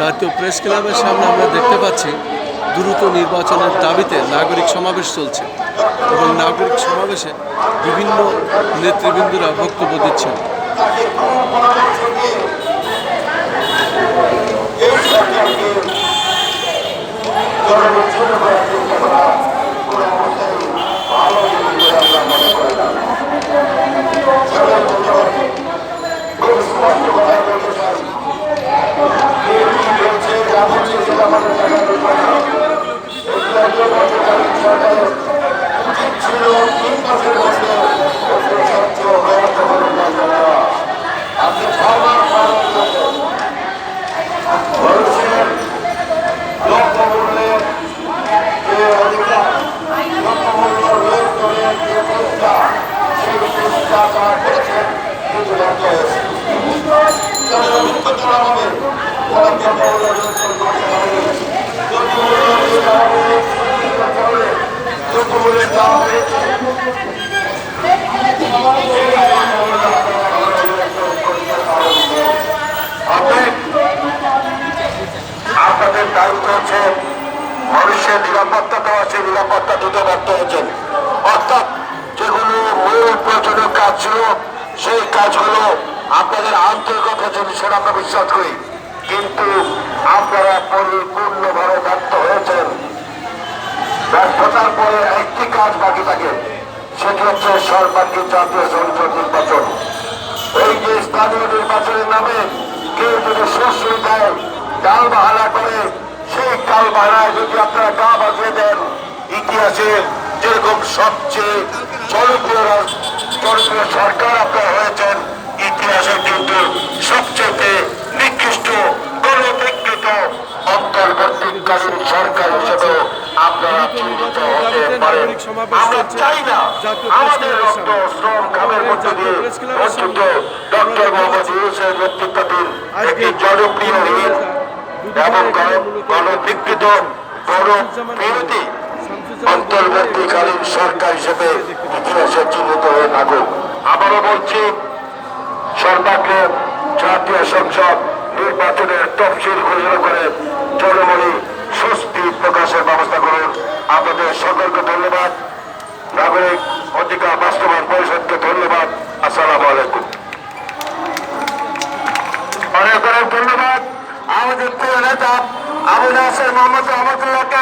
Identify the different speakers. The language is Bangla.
Speaker 1: জাতীয় প্রেস ক্লাবের সামনে আমরা দেখতে পাচ্ছি দ্রুত নির্বাচনের দাবিতে নাগরিক সমাবেশ চলছে এবং নাগরিক সমাবেশে বিভিন্ন নেতৃবৃন্দরা বক্তব্য দিচ্ছেন।
Speaker 2: আপনাদের দায়িত্ব হচ্ছে মানুষের নিরাপত্তা দেওয়া, সেই নিরাপত্তা দিতে ব্যর্থ হয়েছেন। অর্থাৎ যেগুলো মূল প্রয়োজনীয় কাজ ছিল সেই কাজগুলো আপনাদের আন্তরিকতা জন্য সেটা আমরা বিশ্বাস করি। কিন্তু আপনারা পরিপূর্ণভাবে ব্যর্থ হয়েছেন। ব্যর্থতার পরে একটি কাজ বাকি থাকে, সেটি হচ্ছে সর্বাধিক জাতীয় সংসদ নির্বাচন। এই যে স্থানীয় নির্বাচনের নামে কেউ যদি শস্যই দেয় ডাল বাহানা করে, সেই কাল বাহানায় যদি আপনারা গা বাজিয়ে দেন, ইতিহাসে যেরকম সবচেয়ে জনপ্রিয় রাজ- জনপ্রিয় সরকার আপনারা হয়েছেন ইতিহাসে কিন্তু সবচেয়ে নিকৃষ্ট গণবিকৃত অন্তর্বর্তীকালীন সরকার হিসেবে অন্তর্বর্তীকালীন সরকার হিসেবে ইতিহাসে চিহ্নিত হয়ে থাকুক। আবারও বলছি সরকারকে জাতীয় সংসদ নির্বাচনের তফসিল ঘোষণা করে জনমনে স্বস্তি প্রকাশের ব্যবস্থা করুন। আপনাদের সকলকে ধন্যবাদ। নাগরিক অধিকার বাস্তবায়ন পরিষদকে ধন্যবাদ। আসসালামু আলাইকুম। অনেক অনেক ধন্যবাদ। আমাদের প্রিয় নেতা আবু নাসের মোহাম্মদ রহমতুল্লাহকে